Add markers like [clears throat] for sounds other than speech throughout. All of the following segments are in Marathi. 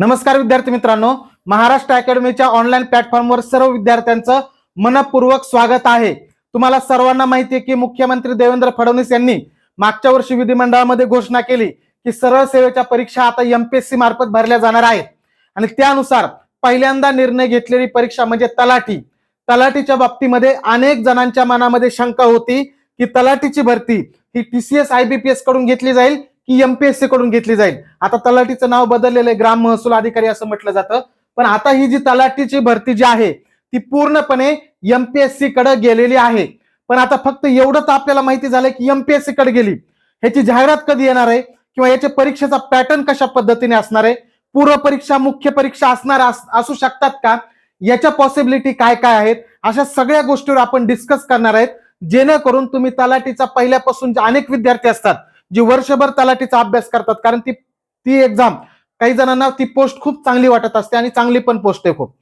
नमस्कार विद्यार्थी मित्रांनो महाराष्ट्र अकॅडमीच्या ऑनलाईन प्लॅटफॉर्मवर सर्व विद्यार्थ्यांचं मनपूर्वक स्वागत आहे. तुम्हाला सर्वांना माहिती आहे की मुख्यमंत्री देवेंद्र फडणवीस यांनी मागच्या वर्षी विधिमंडळामध्ये घोषणा केली की सरळ सेवेच्या परीक्षा आता एमपीएससी मार्फत भरल्या जाणार आहेत. आणि त्यानुसार पहिल्यांदा निर्णय घेतलेली परीक्षा म्हणजे तलाठी. तलाठीच्या बाबतीमध्ये अनेक जणांच्या मनामध्ये शंका होती की तलाठीची भरती ही टीसीएस आयबीपीएसकडून घेतली जाईल की एमपीएससी कडून घेतली जाईल. आता तलाठीचं नाव बदललेलं आहे ग्राम महसूल अधिकारी असं म्हटलं जातं. पण आता ही जी तलाठीची भरती जी आहे ती पूर्णपणे एमपीएससी कडे गेलेली आहे. पण आता फक्त एवढं तर आपल्याला माहिती झालंय की एमपीएससी कडे गेली. ह्याची जाहिरात कधी येणार आहे? किंवा याच्या परीक्षेचा पॅटर्न कशा पद्धतीने असणार आहे? पूर्व परीक्षा मुख्य परीक्षा असणार असू शकतात का? याच्या पॉसिबिलिटी काय काय आहेत? अशा सगळ्या गोष्टीवर आपण डिस्कस करणार आहेत. जेणेकरून तुम्ही तलाठीचा पहिल्यापासून जे अनेक विद्यार्थी असतात जी वर्षभर तलाठीचा अभ्यास करतात कारण ती ती एक्झाम काही जणांना ती पोस्ट खूप चांगली वाटत असते आणि चांगली पण पोस्ट आहे खूप.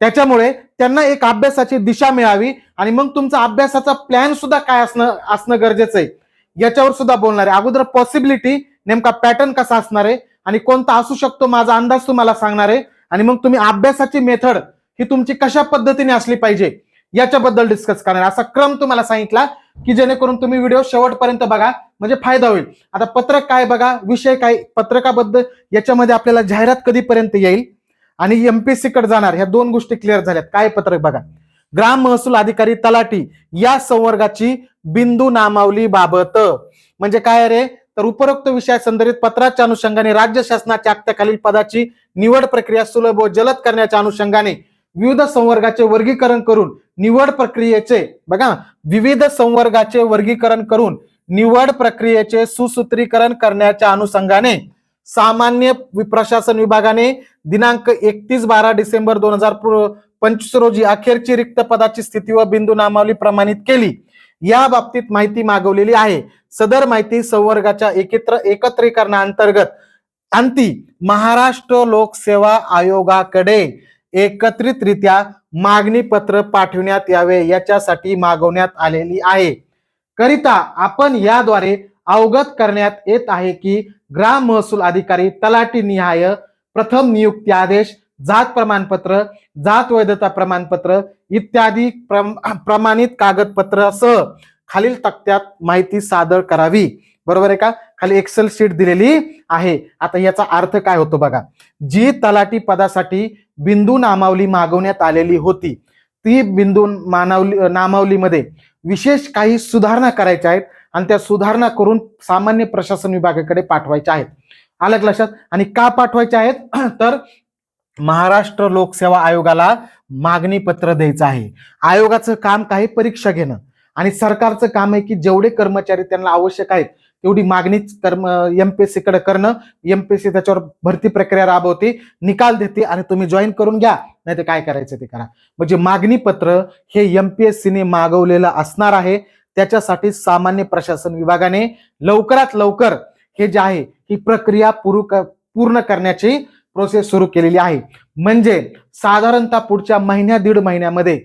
त्याच्यामुळे त्यांना एक अभ्यासाची दिशा मिळावी आणि मग तुमचा अभ्यासाचा प्लॅन सुद्धा काय असणं असणं गरजेचं आहे याच्यावर सुद्धा बोलणार आहे. अगोदर पॉसिबिलिटी नेमका पॅटर्न कसा असणार आहे आणि कोणता असू शकतो माझा अंदाज तुम्हाला सांगणार आहे. आणि मग तुम्ही अभ्यासाची मेथड ही तुमची कशा पद्धतीने असली पाहिजे याच्याबद्दल डिस्कस करणार असा क्रम तुम्हाला सांगितला की जेणेकरून तुम्ही व्हिडिओ शेवटपर्यंत बघा म्हणजे फायदा होईल. आता पत्रक काय बघा विषय काय पत्रकाबद्दल याच्यामध्ये आपल्याला जाहिरात कधीपर्यंत येईल आणि एमपीएससी कडे जाणार ह्या दोन गोष्टी क्लिअर झाल्यात. काय पत्रक बघा? ग्राम महसूल अधिकारी तलाटी या संवर्गाची बिंदू नामावली बाबत. म्हणजे काय रे? तर उपरोक्त विषया संदर्भित पत्राच्या अनुषंगाने राज्य शासनाच्या अखत्याखालील पदाची निवड प्रक्रिया सुलभ व जलद करण्याच्या अनुषंगाने विविध संवर्गाचे वर्गीकरण करून निवड प्रक्रियेचे बघा विविध संवर्गाचे वर्गीकरण करून निवड प्रक्रियेचे सुसूत्रीकरण करण्याच्या अनुषंगाने सामान्य प्रशासन विभागाने दिनांक एकतीस बारा डिसेंबर दोन हजार पंचवीस रोजी अखेरची रिक्त पदाची स्थिती व बिंदू नामावली प्रमाणित केली. या बाबतीत माहिती मागवलेली आहे. सदर माहिती संवर्गाच्या एकत्र एकत्रीकरणाअंतर्गत अंती महाराष्ट्र लोकसेवा आयोगाकडे एकत्रितरित्या मागणी पत्र पाठविण्यात यावे याच्यासाठी मागवण्यात आलेली आहे. करिता आपण याद्वारे अवगत करण्यात येत आहे की ग्राम महसूल अधिकारी तलाठी निहाय प्रथम नियुक्ती आदेश जात प्रमाणपत्र जात वैधता प्रमाणपत्र इत्यादी प्रम- प्रमाणित कागदपत्रासह खालील तक्त्यात माहिती सादर करावी. बरोबर आहे का? खाली एक्सेल शीट दिलेली आहे. आता याचा अर्थ काय होतो बघा? जी तलाठी पदासाठी बिंदू नामावली मागवण्यात आलेली होती ती बिंदू मानावली नामावलीमध्ये विशेष काही सुधारणा करायच्या आहेत आणि त्या सुधारणा करून सामान्य प्रशासन विभागाकडे पाठवायच्या आहेत. आलं लक्षात? आणि का पाठवायच्या आहेत? [clears throat] तर महाराष्ट्र लोकसेवा आयोगाला मागणी पत्र द्यायचं आहे. आयोगाचं काम काही परीक्षा घेणं आणि सरकारचं काम आहे की जेवढे कर्मचारी त्यांना आवश्यक आहेत तेवढी मागणी कर्म एमपीएससी कडे करणं एमपीएससी त्याच्यावर भरती प्रक्रिया राबवते निकाल देते आणि तुम्ही जॉईन करून घ्या. नाही तर काय करायचं ते करा. म्हणजे मागणी पत्र हे एमपीएससीने मागवलेलं असणार आहे. त्याच्यासाठी सामान्य प्रशासन विभागाने लवकरात लवकर हे जे आहे ही प्रक्रिया पूर्ण क- पूर्ण करण्याची प्रोसेस सुरू केलेली आहे. म्हणजे साधारणतः पुढच्या महिन्या दीड महिन्यामध्ये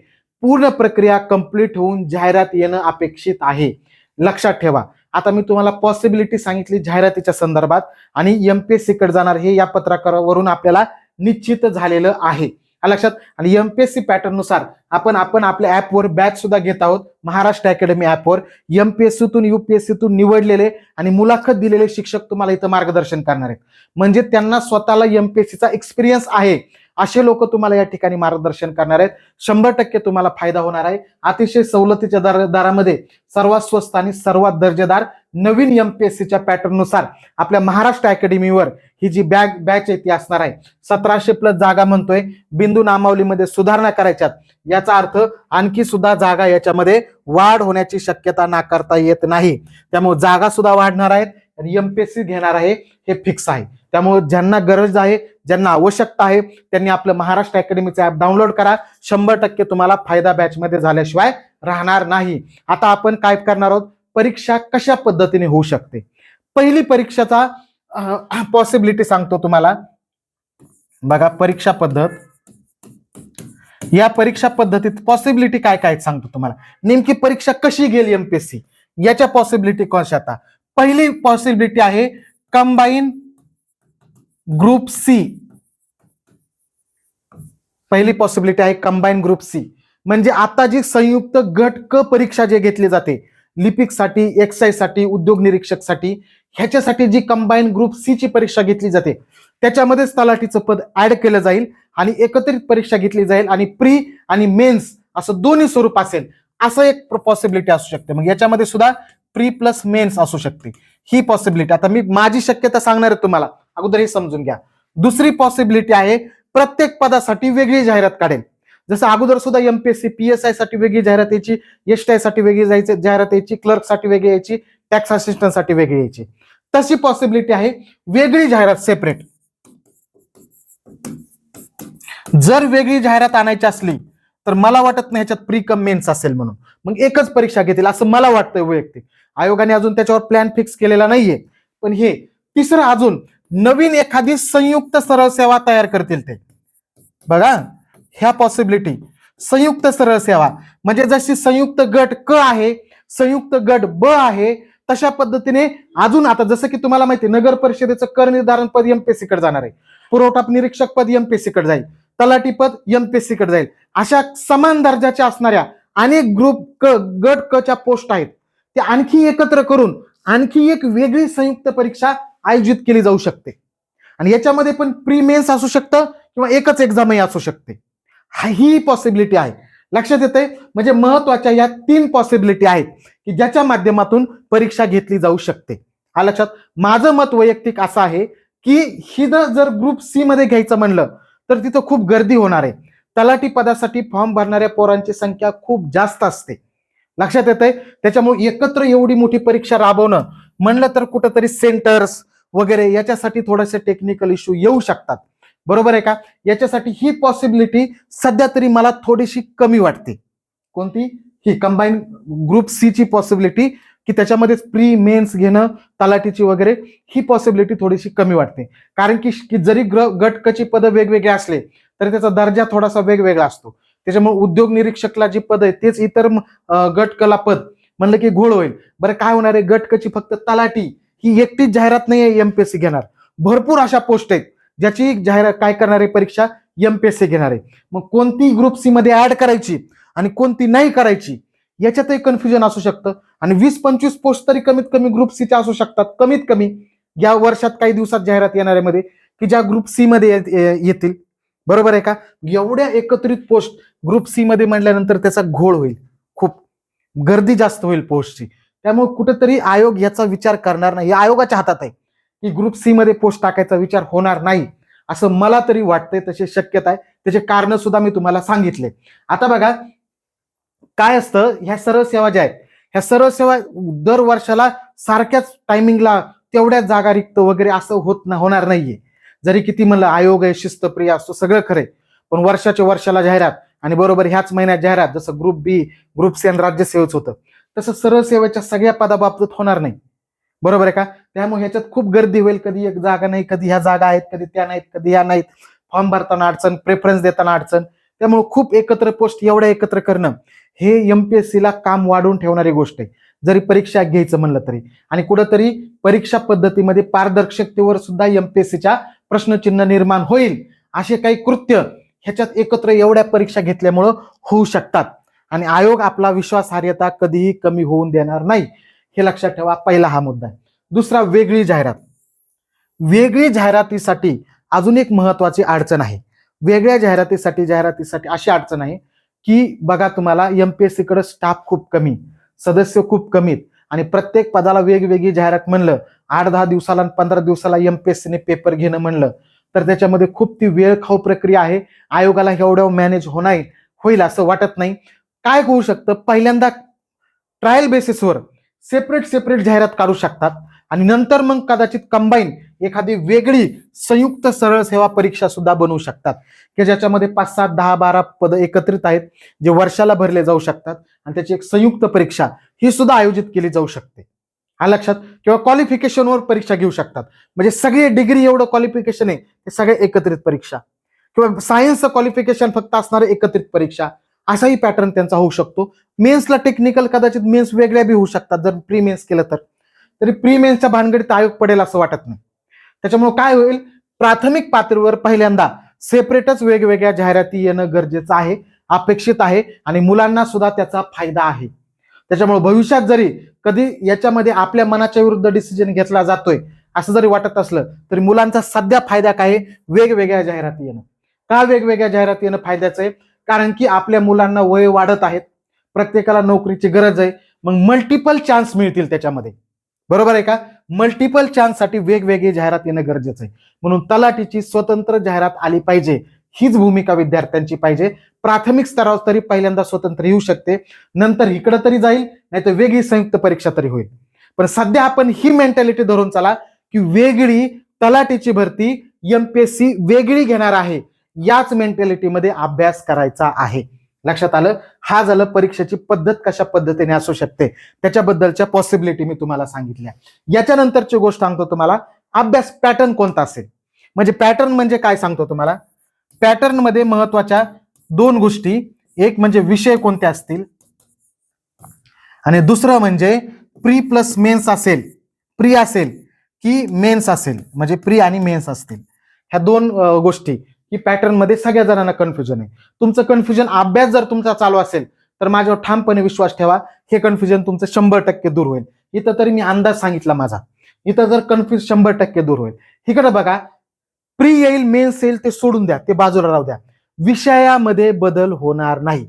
पूर्ण प्रक्रिया कंप्लीट होऊन जाहिरात येणं अपेक्षित आहे. लक्षात ठेवा. आता मी तुम्हाला पॉसिबिलिटी सांगितली जाहिरातीच्या संदर्भात आणि एमपीएससी कडे जाणार हे या पत्रकारावरून आपल्याला निश्चित झालेलं आहे. लक्षात. आणि एमपीएससी पॅटर्ननुसार आपण आपण आपल्या ऍपवर बॅच सुद्धा घेत आहोत. महाराष्ट्र अकॅडमी ऍपवर एमपीएससीतून युपीएससीतून निवडलेले आणि मुलाखत दिलेले शिक्षक तुम्हाला इथं मार्गदर्शन करणार आहेत. म्हणजे त्यांना स्वतःला एमपीएससीचा एक्सपिरियन्स आहे असे लोक तुम्हाला या ठिकाणी मार्गदर्शन करणार आहेत. शंभर टक्के तुम्हाला फायदा होणार आहे. अतिशय सवलतीच्या दर दरामध्ये सर्वात स्वस्त आणि सर्वात दर्जेदार नवीन यम पी एस सीच्या पॅटर्ननुसार आपल्या महाराष्ट्र अकॅडमीवर ही जी बॅग बॅच आहे ती असणार आहे. सतराशे प्लस जागा म्हणतोय. बिंदू नामावलीमध्ये सुधारणा करायच्यात. याचा अर्थ आणखी सुद्धा जागा याच्यामध्ये वाढ होण्याची शक्यता नाकारता येत नाही. त्यामुळे जागा सुद्धा वाढणार आहेत आणि एमपीएससी घेणार आहे हे फिक्स आहे. त्यामुळे ज्यांना गरज आहे ज्यांना आवश्यकता आहे त्यांनी आपलं महाराष्ट्र अकॅडमीचं ऍप डाउनलोड करा. शंभर टक्के तुम्हाला फायदा बॅचमध्ये झाल्याशिवाय राहणार नाही. आता आपण काय करणार आहोत? परीक्षा कशा पद्धतीने होऊ शकते? पहिली परीक्षाचा पॉसिबिलिटी सांगतो तुम्हाला. बघा परीक्षा पद्धत. या परीक्षा पद्धतीत पॉसिबिलिटी काय काय सांगतो तुम्हाला. नेमकी परीक्षा कशी गेली एमपीएससी याच्या पॉसिबिलिटी कशा आता पहिली पॉसिबिलिटी आहे कंबाईन ग्रुप सी पहिली पॉसिबिलिटी आहे कंबाईन ग्रुप सी म्हणजे आता जी संयुक्त गट क परीक्षा जे घेतली जाते लिपिकसाठी एक्साईजसाठी उद्योग निरीक्षकसाठी ह्याच्यासाठी जी कंबाईन ग्रुप सी ची परीक्षा घेतली जाते त्याच्यामध्येच तलाठीचं पद ऍड केलं जाईल आणि एकत्रित परीक्षा घेतली जाईल आणि प्री आणि मेन्स असं दोन्ही स्वरूप असेल असं एक पॉसिबिलिटी असू शकते. मग याच्यामध्ये सुद्धा प्री प्लस मेन्स असू शकते. ही पॉसिबिलिटी आता मी माझी शक्यता सांगणार आहे तुम्हाला. अगोदर हे समजून घ्या. दुसरी पॉसिबिलिटी आहे प्रत्येक पदासाठी वेगळी जाहिरात काढेल जसं अगोदर सुद्धा एमपीएससी पीएसआयसाठी वेगळी जाहिरात यायची एसटीआयसाठी वेगळी जायची जाहिरात यायची क्लर्कसाठी वेगळी यायची टॅक्स असिस्टंटसाठी वेगळी यायची. तशी पॉसिबिलिटी आहे वेगळी जाहिरात सेपरेट जर वेगळी जाहिरात आणायची असली तर मला वाटत नाही ह्याच्यात प्री कम मेन्स असेल म्हणून. मग एकच परीक्षा घेतील असं मला वाटतंय वैयक्तिक. आयोगाने अजून त्याच्यावर प्लॅन फिक्स केलेला नाहीये. पण हे तिसरं अजून नवीन एखादी संयुक्त सरळ सेवा तयार करतील ते. बघा. ह्या पॉसिबिलिटी संयुक्त सरळ सेवा. म्हणजे जशी संयुक्त गट क आहे संयुक्त गट ब आहे तशा पद्धतीने अजून आता जसं की तुम्हाला माहिती नगर परिषदेचं कर निर्धारण पद एमपीएससी कडे जाणार आहे. पुरवठा निरीक्षक पद एमपीएससी कडे जाईल. तलाठी पद एमपीएससी कडे जाईल. अशा समान दर्जाच्या असणाऱ्या अनेक ग्रुप क गट क च्या पोस्ट आहेत. ते आणखी एकत्र करून आणखी एक वेगळी संयुक्त परीक्षा आयोजित केली जाऊ शकते. आणि याच्यामध्ये पण प्री मेन्स असू शकतं किंवा एकच एक्झामही असू शकते. हा- ही पॉसिबिलिटी आहे. लक्षात येते म्हणजे महत्त्वाच्या या तीन पॉसिबिलिटी आहेत की ज्याच्या माध्यमातून परीक्षा घेतली जाऊ शकते. हा लक्षात. माझं मत वैयक्तिक असं आहे की ही जर ग्रुप सी मध्ये घ्यायचं म्हणलं तर तिथं खूप गर्दी होणार आहे. तलाठी पदासाठी फॉर्म भरणाऱ्या पोरांची संख्या खूप जास्त असते. लक्षात येत आहे त्याच्यामुळे एकत्र एवढी मोठी परीक्षा राबवणं म्हणलं तर कुठंतरी सेंटर्स वगैरे याच्यासाठी थोडेसे टेक्निकल इश्यू येऊ शकतात. बरोबर आहे का? याच्यासाठी ही पॉसिबिलिटी सध्या तरी मला थोडीशी कमी वाटते. कोणती? ही कंबाईन ग्रुप सी ची पॉसिबिलिटी की त्याच्यामध्येच प्री मेन्स घेणं तलाठीची वगैरे ही पॉसिबिलिटी थोडीशी कमी वाटते. कारण की की जरी ग्र गटकची पदं वेगवेगळे असले तरी त्याचा दर्जा थोडासा वेगवेगळा असतो. त्याच्यामुळे उद्योग निरीक्षकला जी पद आहे तेच इतर गटकला पद म्हणलं की घोळ होईल. बरं काय होणार आहे? गटकची फक्त तलाटी ही एकटीच जाहिरात नाही आहे एमपीएससी घेणार. भरपूर अशा पोस्ट आहेत. ज्याची जाहिरात काय करणार आहे परीक्षा एमपीएससी घेणार. आहे मग कोणती ग्रुप सी मध्ये ऍड करायची आणि कोणती नाही करायची याच्यातही कन्फ्युजन असू शकतं. आणि वीस पंचवीस पोस्ट तरी कमीत कमी ग्रुप सीच्या असू शकतात कमीत कमी. या वर्षात काही दिवसात जाहिरात येणाऱ्यामध्ये की ज्या ग्रुप सी मध्ये ये- येतील. बरोबर आहे का? एवढ्या एकत्रित पोस्ट ग्रुप सी मध्ये म्हणल्यानंतर त्याचा घोळ होईल. खूप. गर्दी जास्त होईल पोस्टची त्यामुळे कुठेतरी आयोग याचा विचार करणार नाही. हे आयोगाच्या हातात आहे. की ग्रुप सी मध्ये पोस्ट टाकायचा विचार होणार नाही असं मला तरी वाटतंय तशी शक्यता आहे. त्याचे कारण सुद्धा मी तुम्हाला सांगितले. आता बघा काय असतं ह्या सर्व सेवा ज्या आहेत ह्या सर्व सेवा दर वर्षाला सारख्याच टायमिंगला तेवढ्याच जागा रिक्त वगैरे असं होत ना होणार नाहीये. जरी किती म्हणलं आयोग आहे शिस्तप्रिय असतो सगळं खरंय. पण वर्षाच्या वर्षाला जाहिरात आणि बरोबर ह्याच महिन्यात जाहिरात जसं ग्रुप बी ग्रुप सी आणि राज्यसेवेच होतं. तसं सरळ सेवेच्या सगळ्या पदाबाबतीत होणार नाही. बरोबर आहे का? त्यामुळे ह्याच्यात खूप गर्दी होईल. कधी एक जागा नाही कधी ह्या जागा आहेत कधी त्या नाहीत कधी ह्या नाहीत. फॉर्म भरताना अडचण प्रेफरन्स देताना अडचण. त्यामुळे खूप एकत्र पोस्ट एवढ्या एकत्र करणं हे एमपीएससीला काम वाढवून ठेवणारी गोष्ट आहे. जरी परीक्षा घ्यायचं म्हणलं तरी. आणि कुठंतरी परीक्षा पद्धतीमध्ये पारदर्शकतेवर सुद्धा एमपीएससीच्या प्रश्नचिन्ह निर्माण होईल. असे काही कृत्य ह्याच्यात एकत्र एवढ्या परीक्षा घेतल्यामुळं होऊ शकतात. आणि आयोग आपला विश्वासार्हता कधीही कमी होऊन देणार नाही. हे लक्षात ठेवा पहिला हा मुद्दा आहे. दुसरा वेगळी जाहिरात. वेगळी जाहिरातीसाठी अजून एक महत्वाची अडचण आहे. वेगळ्या जाहिरातीसाठी जाहिरातीसाठी अशी अडचण आहे की बघा तुम्हाला एमपीएससी कडे स्टाफ खूप कमी सदस्य खूप कमीत आणि प्रत्येक पदाला वेगवेगळी जाहिरात म्हणलं आठ दहा दिवसाला आणि पंधरा दिवसाला एमपीएससीने पेपर घेणं म्हणलं तर त्याच्यामध्ये खूप ती वेळ खाऊ प्रक्रिया आहे. आयोगाला एवढं मॅनेज होणार होईल असं वाटत नाही. काय होऊ शकतं? पहिल्यांदा ट्रायल बेसिसवर सेपरेट सेपरेट जाहिरात काढू शकतात. आणि नंतर मग कदाचित कंबाईन एखादी वेगळी संयुक्त सरळ सेवा परीक्षा सुद्धा बनवू शकतात. की ज्याच्यामध्ये पाच सात दहा बारा पद एकत्रित आहेत जे वर्षाला भरले जाऊ शकतात आणि त्याची एक संयुक्त परीक्षा ही सुद्धा आयोजित केली जाऊ शकते. हा लक्षात? किंवा क्वालिफिकेशनवर परीक्षा घेऊ शकतात. म्हणजे सगळे डिग्री एवढं क्वालिफिकेशन आहे ते सगळे एकत्रित परीक्षा. किंवा सायन्सचं क्वालिफिकेशन फक्त असणारे एकत्रित परीक्षा. असाही पॅटर्न त्यांचा होऊ शकतो. मेन्सला टेक्निकल कदाचित मेन्स वेगळ्या बी होऊ शकतात जर प्री मेन्स केलं तर. तरी प्री मेन्सच्या भानगडीत आयोग पडेल असं वाटत नाही. त्याच्यामुळे काय होईल? प्राथमिक पातळीवर पहिल्यांदा सेपरेटच वेगवेगळ्या जाहिराती येणं गरजेचं आहे अपेक्षित आहे आणि मुलांना सुद्धा त्याचा फायदा आहे. त्याच्यामुळे भविष्यात जरी कधी याच्यामध्ये आपल्या मनाच्या विरुद्ध डिसिजन घेतला जातोय असं जरी वाटत असलं तरी मुलांचा सध्या फायदा काय आहे? वेगवेगळ्या जाहिराती येणं. का वेगवेगळ्या जाहिराती येणं फायद्याचं आहे? कारण की आपल्या मुलांना वय वाढत आहेत. प्रत्येकाला नोकरीची गरज आहे. मग मल्टिपल चान्स मिळतील त्याच्यामध्ये. बरोबर आहे का? मल्टिपल चान्ससाठी वेगवेगळी जाहिरात येणं गरजेचं आहे. म्हणून तलाठीची स्वतंत्र जाहिरात आली पाहिजे. हीच भूमिका विद्यार्थ्यांची पाहिजे. प्राथमिक स्तरावर तरी पहिल्यांदा स्वतंत्र येऊ शकते. नंतर इकडं तरी जाईल नाही तर वेगळी संयुक्त परीक्षा तरी होईल. पण सध्या आपण ही मेंटॅलिटी धरून चला की वेगळी तलाठीची भरती एमपीएससी वेगळी घेणार आहे. याच मेंटॅलिटीमध्ये अभ्यास करायचा आहे. लक्षात आलं? हा झालं परीक्षेची पद्धत कशा पद्धतीने असू शकते? त्याच्याबद्दलच्या पॉसिबिलिटी मी तुम्हाला सांगितल्या. याच्यानंतरची गोष्ट सांगतो तुम्हाला. अभ्यास पॅटर्न कोणता असेल? म्हणजे पॅटर्न म्हणजे काय सांगतो तुम्हाला? पॅटर्नमध्ये महत्त्वाच्या दोन गोष्टी. एक म्हणजे विषय कोणते असतील? आणि दुसरं म्हणजे प्री प्लस मेन्स असेल. प्री असेल की मेन्स असेल. म्हणजे प्री आणि मेन्स असतील. ह्या दोन गोष्टी. की पॅटर्नमध्ये सगळ्या जणांना कन्फ्युजन आहे. तुमचं कन्फ्युजन अभ्यास जर तुमचा चालू असेल तर माझ्यावर ठामपणे विश्वास ठेवा. हे कन्फ्युजन तुमचं शंभर टक्के दूर होईल. इथं तरी मी अंदाज सांगितला माझा. इथं जर कन्फ्युज शंभर टक्के दूर होईल. इकडे बघा प्री येईल मेन्स येईल ते सोडून द्या ते बाजूला राहू द्या. विषयामध्ये बदल होणार नाही.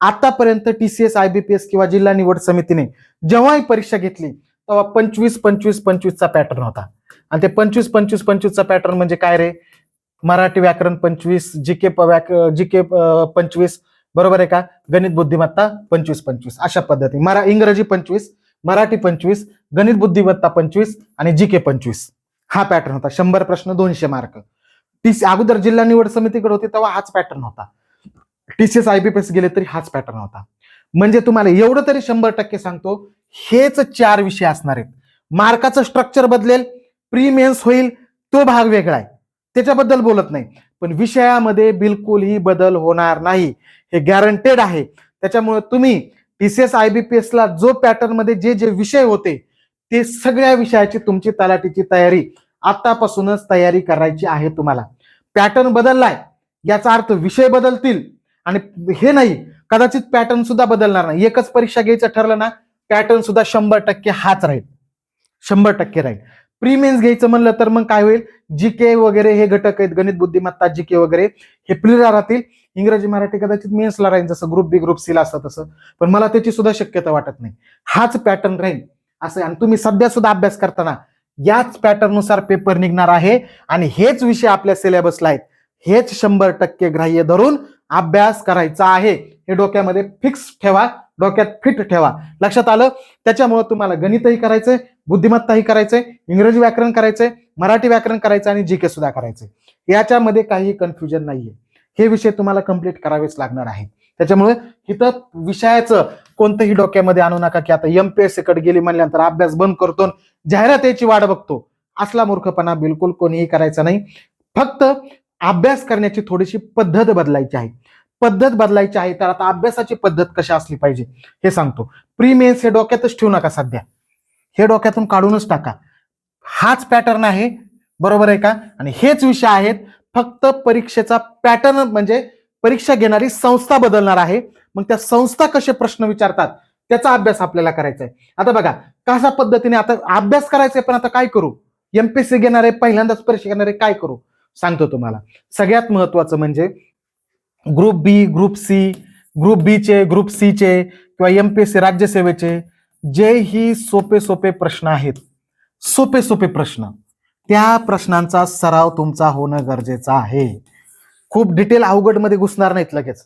आतापर्यंत टीसीएस आयबीपीएस किंवा जिल्हा निवड समितीने जेव्हाही परीक्षा घेतली तेव्हा पंचवीस पंचवीस पंचवीसचा पॅटर्न होता. आणि ते पंचवीस पंचवीस पंचवीसचा पॅटर्न म्हणजे काय रे? मराठी व्याकरण पंचवीस जी के व्याक जीके पंचवीस बरोबर आहे का? गणित बुद्धिमत्ता पंचवीस पंचवीस. अशा पद्धती. मरा इंग्रजी पंचवीस मराठी पंचवीस गणित बुद्धिमत्ता पंचवीस आणि जी के पंचवीस. हा पॅटर्न होता. शंभर प्रश्न दोनशे मार्क टीसी अगोदर जिल्हा निवड समितीकडे होती तेव्हा हाच पॅटर्न होता. टीसीएस आयबीपीएस गेले तरी हाच पॅटर्न होता. म्हणजे तुम्हाला एवढं तरी शंभर टक्के सांगतो हेच चार विषय असणार आहेत. मार्काचं स्ट्रक्चर बदलेल प्रीमियन्स होईल तो भाग वेगळा आहे. त्याच्याबद्दल बोलत नाही. पण विषयामध्ये बिलकुलही बदल होणार नाही. हे गॅरंटेड आहे. त्याच्यामुळे तुम्ही P C S I B P एसला जो पॅटर्नमध्ये जे जे विषय होते ते सगळ्या विषयाची तुमची तलाठीची तयारी आतापासूनच तयारी करायची आहे तुम्हाला. पॅटर्न बदललाय याचा अर्थ विषय बदलतील. आणि हे नाही कदाचित पॅटर्न सुद्धा बदलणार नाही. एकच परीक्षा घ्यायचं ठरलं ना पॅटर्न सुद्धा शंभर टक्के हाच राहील. शंभर टक्के राहील. प्रीमेन्स घ्यायचं म्हणलं तर मग काय होईल? जीके वगैरे हे घटक आहेत गणित बुद्धिमत्ता जीके वगैरे हे प्रिरा राहतील. इंग्रजी मराठी कदाचित मेन्सला राहील जसं ग्रुप बी ग्रुप सीला असतं तसं. पण मला त्याची सुद्धा शक्यता वाटत नाही. हाच पॅटर्न राहील. असं आणि तुम्ही सध्या सुद्धा अभ्यास करताना याच पॅटर्ननुसार पेपर निघणार आहे. आणि हेच विषय आपल्या सिलेबसला आहेत. हेच शंभर टक्के ग्राह्य धरून अभ्यास करायचा आहे. हे डोक्यामध्ये फिक्स ठेवा. डोक्यात फिट ठेवा. लक्षात आलं? त्याच्यामुळे तुम्हाला गणितही करायचंय बुद्धिमत्ताही करायचंय इंग्रजी व्याकरण करायचंय मराठी व्याकरण करायचं आणि जी के सुद्धा करायचंय. याच्यामध्ये काही कन्फ्युजन नाहीये. हे विषय तुम्हाला कंप्लीट करावेच लागणार आहे. त्याच्यामुळे इथं विषयाचं कोणतंही डोक्यामध्ये आणू नका की आता एमपीएससी कडे गेली म्हणल्यानंतर अभ्यास बंद करतो जाहिरात याची वाट बघतो. असला मूर्खपणा बिलकुल कोणीही करायचा नाही. फक्त अभ्यास करण्याची थोडीशी पद्धत बदलायची आहे. पद्धत बदलायची आहे तर आता अभ्यासाची पद्धत कशी असली पाहिजे हे सांगतो. प्रीमेन्स हे डोक्यातच ठेवू नका सध्या. हे डोक्यातून काढूनच टाका. हाच पॅटर्न आहे बरोबर आहे का? आणि हेच विषय आहेत फक्त परीक्षेचा पॅटर्न म्हणजे परीक्षा घेणारी संस्था बदलणार आहे. मग त्या संस्था कसे प्रश्न विचारतात त्याचा अभ्यास आपल्याला करायचा आहे. आता बघा कशा पद्धतीने आता अभ्यास करायचा आहे पण आता काय करू? एमपीएससी घेणारे पहिल्यांदाच परीक्षा घेणारे काय करू? सांगतो तुम्हाला. सगळ्यात महत्वाचं म्हणजे group B group C group बीचे ग्रुप सीचे किंवा एम पी एस सी राज्यसेवेचे जे ही सोपे सोपे प्रश्न आहेत सोपे सोपे प्रश्न त्या प्रश्नांचा सराव तुमचा होणं गरजेचं आहे. खूप डिटेल अवघडमध्ये घुसणार नाहीत लगेच.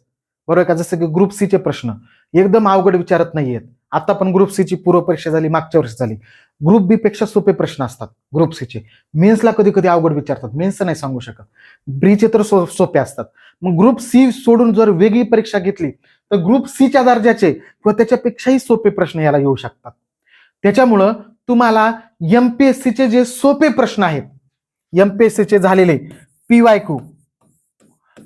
बरोबर का? जसं की ग्रुप सीचे प्रश्न एकदम अवघड विचारत नाहीयेत. आता पण ग्रुप सीची पूर्व परीक्षा झाली मागच्या वर्षी झाली. ग्रुप बी पेक्षा सोपे प्रश्न असतात ग्रुप सीचे मेन्सला कधी कधी अवघड विचारतात मेन्स नाही सांगू शकत. ब्रीचे तर सो सोपे असतात. मग ग्रुप सी सोडून जर वेगळी परीक्षा घेतली तर ग्रुप सीच्या दर्जाचे किंवा त्याच्यापेक्षाही सोपे प्रश्न याला येऊ शकतात. त्याच्यामुळं तुम्हाला एमपीएससीचे जे सोपे प्रश्न आहेत एमपीएससीचे झालेले पीवाय क्यू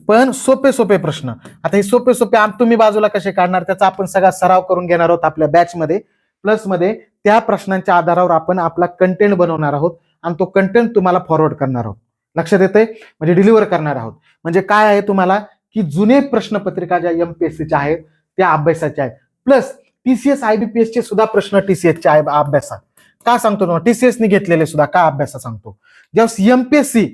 पण सोपे सोपे प्रश्न. आता हे सोपे सोपे तुम्ही बाजूला कसे काढणार त्याचा आपण सगळा सराव करून घेणार आहोत आपल्या बॅचमध्ये प्लसमध्ये प्लसमध्ये त्या प्रश्नांच्या आधारावर आपण आपला कंटेंट बनवणार आहोत आणि तो कंटेंट तुम्हाला फॉरवर्ड करणार आहोत. लक्षात येते म्हणजे डिलिव्हर करणार आहोत. म्हणजे काय आहे तुम्हाला? की जुने प्रश्नपत्रिका ज्या एमपीएससीच्या आहेत त्या अभ्यासाच्या आहेत. प्लस टीसीएस आयबीपीएस चे सुद्धा प्रश्न टीसीएसच्या आहे अभ्यासात. का सांगतो ना टीसीएसने घेतलेले सुद्धा का अभ्यासात सांगतो? जेव्हा एमपीएससी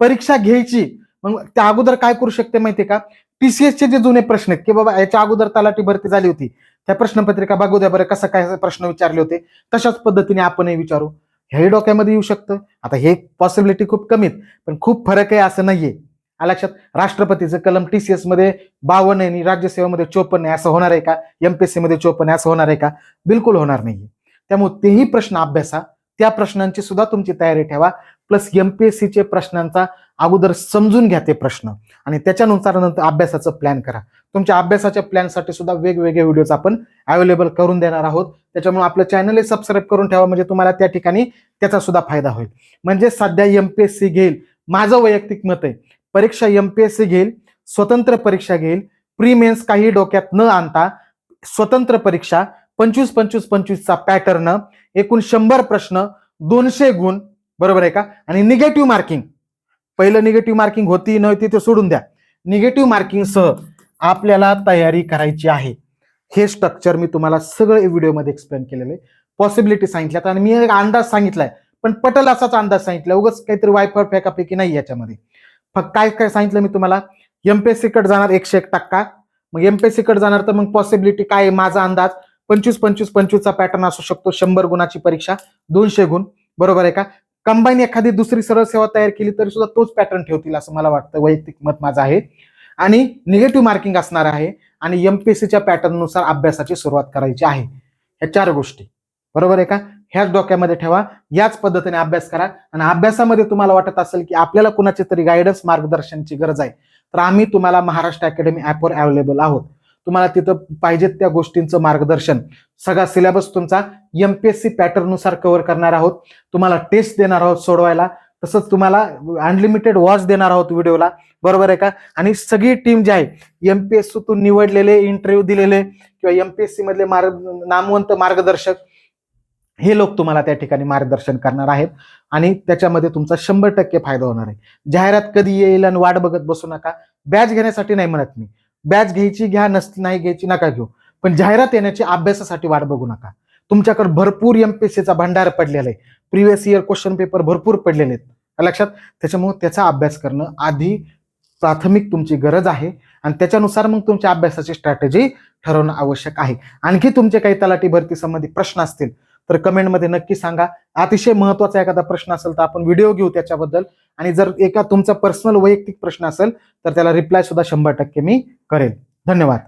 परीक्षा घ्यायची मग त्या अगोदर काय करू शकते माहितीये का? टीसीएसचे जे जुने प्रश्न आहेत की बाबा याच्या अगोदर तलाठी भरती झाली होती. त्या प्रश्नपत्रिका बघू द्या बरं कसं काय प्रश्न विचारले होते? तशाच पद्धतीने आपणही विचारू. हेही डोक्यामध्ये येऊ शकतं. आता हे पॉसिबिलिटी खूप कमीत पण खूप फरक आहे असं नाहीये. आ लक्षात? राष्ट्रपतीचं कलम टीसीएसमध्ये बावन्न आहे आणि राज्यसेवेमध्ये चोपन्न आहे. असं होणार आहे का? एमपीएससी मध्ये चोपन्न आहे. असं होणार आहे का? बिलकुल होणार नाहीये. त्यामुळे तेही प्रश्न अभ्यासा. त्या प्रश्नांची सुद्धा तुमची तयारी ठेवा. प्लस एमपीएससीचे प्रश्नांचा अगोदर समजून घ्या ते प्रश्न. आणि त्याच्यानुसार नंतर अभ्यासाचं प्लॅन करा. तुमच्या अभ्यासाच्या प्लॅनसाठी सुद्धा वेगवेगळे व्हिडिओज आपण अवेलेबल करून देणार आहोत. त्याच्यामुळे आपलं चॅनलही सबस्क्राईब करून ठेवा म्हणजे तुम्हाला त्या ठिकाणी त्याचा सुद्धा फायदा होईल. म्हणजे सध्या एमपीएससी घेईल. माझं वैयक्तिक मत आहे परीक्षा एमपीएससी घेईल स्वतंत्र परीक्षा घेईल. प्री मेन्स काही डोक्यात न आणता स्वतंत्र परीक्षा पंचवीस पंचवीस पंचवीसचा पॅटर्न एकूण शंभर प्रश्न दोनशे गुण बरोबर आहे का? आणि निगेटिव्ह मार्किंग पहिलं निगेटिव्ह मार्किंग होती नव्हती ते सोडून द्या. निगेटिव्ह मार्किंगसह आपल्याला तयारी करायची आहे. हे स्ट्रक्चर मी तुम्हाला सगळं व्हिडिओमध्ये एक्सप्लेन केलेलं आहे. पॉसिबिलिटी सांगितल्यात आणि मी एक अंदाज सांगितलाय. पण पटल असाच अंदाज सांगितलाय. उगाच काहीतरी वायफळ फेकापैकी नाही याच्यामध्ये. फक्त काय काय सांगितलं मी तुम्हाला? एमपीएससी कडे जाणार एकशे एक टक्का. मग एमपीएससी कडे जाणार तर मग पॉसिबिलिटी काय आहे? माझा अंदाज. पंचवीस पंचवीस पंचवीसचा पॅटर्न असू शकतो. शंभर गुणाची परीक्षा. दोनशे गुण. बरोबर आहे का? कंबाईन एखादी दुसरी सरळ सेवा तयार केली तरी सुद्धा तोच पॅटर्न ठेवतील असं मला वाटतं. वैयक्तिक मत माझं आहे. आणि निगेटिव्ह मार्किंग असणार आहे आणि एमपीएससीच्या पॅटर्ननुसार अभ्यासाची सुरुवात करायची आहे. ह्या चार गोष्टी. बरोबर आहे का? ह्याच डोक्यामध्ये ठेवा. याच पद्धतीने अभ्यास करा. आणि अभ्यासामध्ये तुम्हाला वाटत असेल की आपल्याला कुणाची तरी गायडन्स मार्गदर्शनची गरज आहे तर आम्ही तुम्हाला महाराष्ट्र अकॅडमी ॲपवर अवेलेबल आहोत. तुम्हाला तिथं पाहिजेत त्या गोष्टींचं मार्गदर्शन. सगळा सिलेबस तुमचा एमपीएससी पॅटर्ननुसार कव्हर करणार आहोत. तुम्हाला टेस्ट देणार आहोत सोडवायला. तसंच तुम्हाला अनलिमिटेड वॉच देणार आहोत व्हिडिओला बरोबर आहे का? आणि सगळी टीम जी आहे एमपीएससीतून निवडलेले इंटरव्ह्यू दिलेले किंवा एमपीएससी मधले मार्ग नामवंत मार्गदर्शक हे लोक तुम्हाला त्या ठिकाणी मार्गदर्शन करणार आहेत. आणि त्याच्यामध्ये तुमचा शंभर टक्के फायदा होणार आहे. जाहिरात कधी येईल आणि वाट बघत बसू नका. बॅच घेण्यासाठी नाही म्हणत मी. बॅच घ्यायची घ्या नस नाही घ्यायची नका घेऊ. पण जाहिरात येण्याची अभ्यासासाठी वाट बघू नका. तुमच्याकडे भरपूर एमपीएससीचा भंडार पडलेला आहे. प्रिव्हियस इयर क्वेश्चन पेपर भरपूर पडलेले आहेत. लक्षात? त्याच्यामुळे त्याचा अभ्यास करणं आधी प्राथमिक तुमची गरज आहे आणि त्याच्यानुसार मग तुमच्या अभ्यासाची स्ट्रॅटेजी ठरवणं आवश्यक आहे. आणखी तुमचे काही तलाठी भरती संबंधी प्रश्न असतील तर कमेंटमध्ये नक्की सांगा. अतिशय महत्त्वाचा एखादा प्रश्न असेल तर आपण व्हिडिओ घेऊ त्याच्याबद्दल. आणि जर एका तुमचा पर्सनल वैयक्तिक प्रश्न असेल तर त्याला रिप्लाय सुद्धा शंभर टक्के मी करेल धन्यवाद.